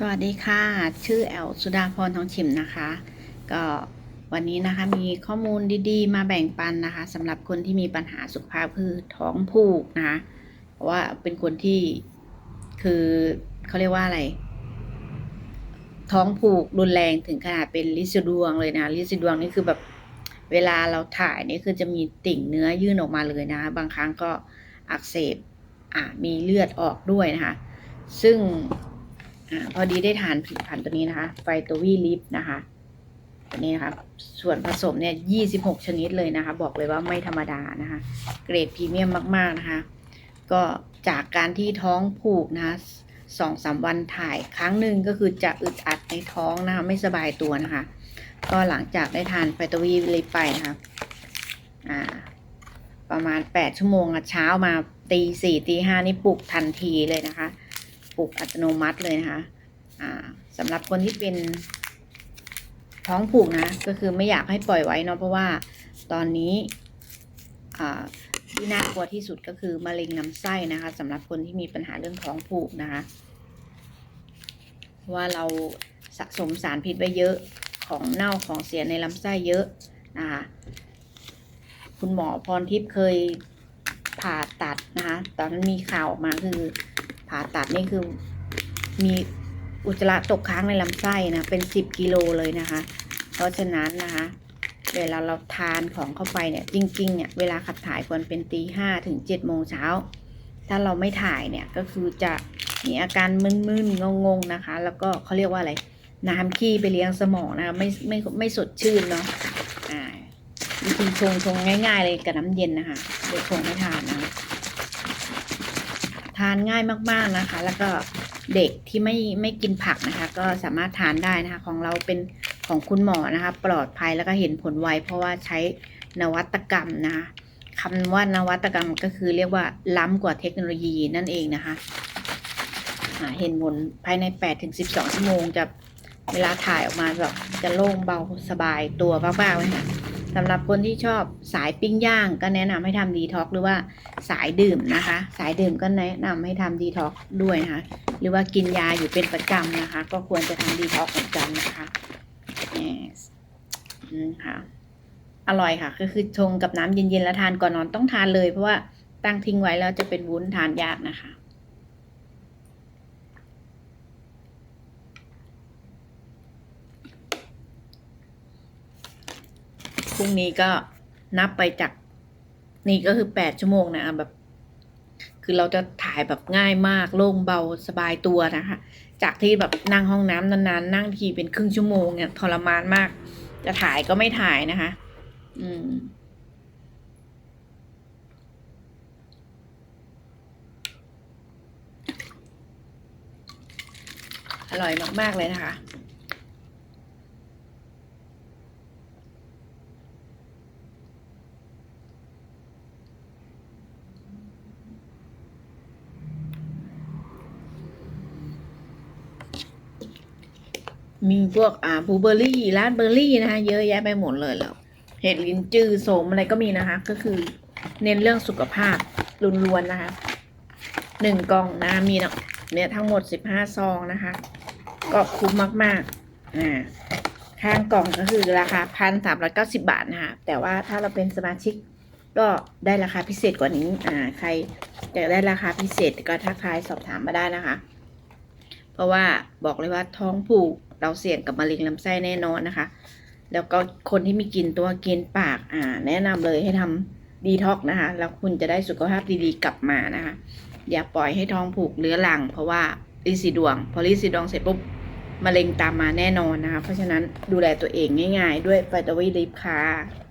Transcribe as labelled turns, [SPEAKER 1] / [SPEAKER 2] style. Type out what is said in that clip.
[SPEAKER 1] สวัสดีค่ะ ชื่อแอลสุดาพรทองชิมนะคะ ก็วันนี้นะคะมีข้อมูลดีๆ มาแบ่งปันนะคะสำหรับคนที่มีปัญหาสุขภาพคือท้องผูกนะคะเพราะว่าเป็นคนที่คือเขาเรียกว่าอะไร ท้องผูกรุนแรงถึงขนาดเป็นลิซิดวงเลยนะลิซิดวงนี่คือแบบเวลาเราถ่ายนี่คือจะมีติ่งเนื้อยื่นออกมาเลยนะคะบางครั้งก็อักเสบอะมีเลือดออกด้วยนะคะซึ่ง อพอดีได้ทานผลิตภัณฑ์ตัวนี้นะคะ ไฟตัววีลิฟนะคะตัวนี้นะคะส่วนผสมเนี่ย26ชนิดเลยนะคะ บอกเลยว่าไม่ธรรมดานะคะ เกรดพรีเมียมมาก ๆนะคะ ก็จากการที่ท้องผูกนะคะสองสามวันถ่ายครั้งหนึ่งก็คือจะอึดอัดในท้องนะคะ ไม่สบายตัวนะคะ ก็หลังจากได้ทานไฟตัววีลิฟไปนะคะอ่าประมาณ8ชั่วโมงอะเช้ามาตีสี่ตีห้านี่ปลุกทันทีเลยนะคะ ปลุกอัตโนมัติเลยนะคะสำหรับคนที่เป็นท้องผูกนะ ก็คือไม่อยากให้ปล่อยไว้เนาะเพราะว่าตอนนี้ที่น่ากลัวที่สุดก็คือมะเร็งลำไส้นะคะสำหรับคนที่มีปัญหาเรื่องท้องผูกนะคะเพราะว่าเราสะสมสารพิษไว้เยอะของเน่าของเสียในลำไส้เยอะนะคะคุณหมอพรทิพย์เคยผ่าตัดนะคะ ตอนนั้นมีข่าวออกมาคือ ผ่าตัดนี่คือมีอุจจาระตกค้างในลำไส้นะเป็นสิบกิโลเลยนะคะ เพราะฉะนั้นนะคะเวลาเราทานของเข้าไปเนี่ยจริงๆเนี่ยเวลาขับถ่ายควรเป็นตีห้าถึงเจ็ดโมงเช้า ถ้าเราไม่ถ่ายเนี่ยก็คือจะมีอาการมึนๆงงๆนะคะ แล้วก็เขาเรียกว่าอะไรน้ำขี้ไปเลี้ยงสมองนะคะไม่ไม่ไม่สดชื่นเนาะอ่าวิธีชงชงง่าย ๆ เลยกับน้ำเย็นนะคะเดี๋ยวชงให้ทานนะ ทานง่ายมากๆนะคะ แล้วก็เด็กที่ไม่ไม่กินผักนะคะ ก็สามารถทานได้นะคะ ของเราเป็นของคุณหมอนะคะ ปลอดภัยแล้วก็เห็นผลไวเพราะว่าใช้นวัตกรรมนะคะคำว่านวัตกรรมก็คือเรียกว่าล้ำกว่าเทคโนโลยีนั่นเองนะคะเห็นผลภายใน8ถึง12 ชั่วโมงจะเวลาถ่ายออกมาแบบจะโล่งเบาสบายตัวมากๆเลยค่ะ สำหรับคนที่ชอบสายปิ้งย่างก็แนะนำให้ทำดีท็อกหรือว่าสายดื่มนะคะ สายดื่มก็แนะนำให้ทำดีท็อกด้วยนะคะ หรือว่ากินยาอยู่เป็นประจำนะคะ ก็ควรจะทำดีท็อกเหมือนกันนะคะ yes อืมค่ะอร่อยค่ะ ก็คือชงกับน้ำเย็นๆแล้วทานก่อนนอนต้องทานเลย เพราะว่าตั้งทิ้งไว้แล้วจะเป็นวุ้นทานยากนะคะ พรุ่งนี้ก็นับไปจากนี่ก็คือแปดชั่วโมงนะแบบ คือเราจะถ่ายแบบง่ายมากโล่งเบาสบายตัวนะคะ จากที่แบบนั่งห้องน้ำนานๆนั่งทีเป็นครึ่งชั่วโมงเนี่ยทรมานมาก จะถ่ายก็ไม่ถ่ายนะคะ อืมอร่อยมาก ๆ เลยนะคะ มีพวกอ่าบลูเบอร์รี่ราสเบอร์รี่นะคะ เยอะแยะไปหมดเลยแล้ว เห็ดลินจือโสมอะไรก็มีนะคะ ก็คือเน้นเรื่องสุขภาพล้วนๆนะคะหนึ่งกล่องนะมีเนาะเนี่ยทั้งหมดสิบห้าซองนะคะ ก็คุ้มมากๆอ่าข้างกล่องก็คือราคาพันสามร้อยเก้าสิบาทนะคะแต่ว่าถ้าเราเป็นสมาชิกก็ได้ราคาพิเศษกว่านี้ อ่า ใครอยากได้ราคาพิเศษก็ทักทายสอบถามมาได้นะคะ เพราะว่าบอกเลยว่าท้องผูก เราเสี่ยงกับมะเร็งลำไส้แน่นอนนะคะ แล้วก็คนที่มีกินตัวกินปากอ่า แนะนำเลยให้ทำดีท็อกนะคะ แล้วคุณจะได้สุขภาพดีๆกลับมานะคะ อย่าปล่อยให้ท้องผูกเรื้อรัง เพราะว่าลิสีดวง พอลิสีดวงเสร็จปุ๊บมะเร็งตามมาแน่นอนนะคะ เพราะฉะนั้นดูแลตัวเองง่าย ๆ ด้วยไฟตาวีลิฟค่ะ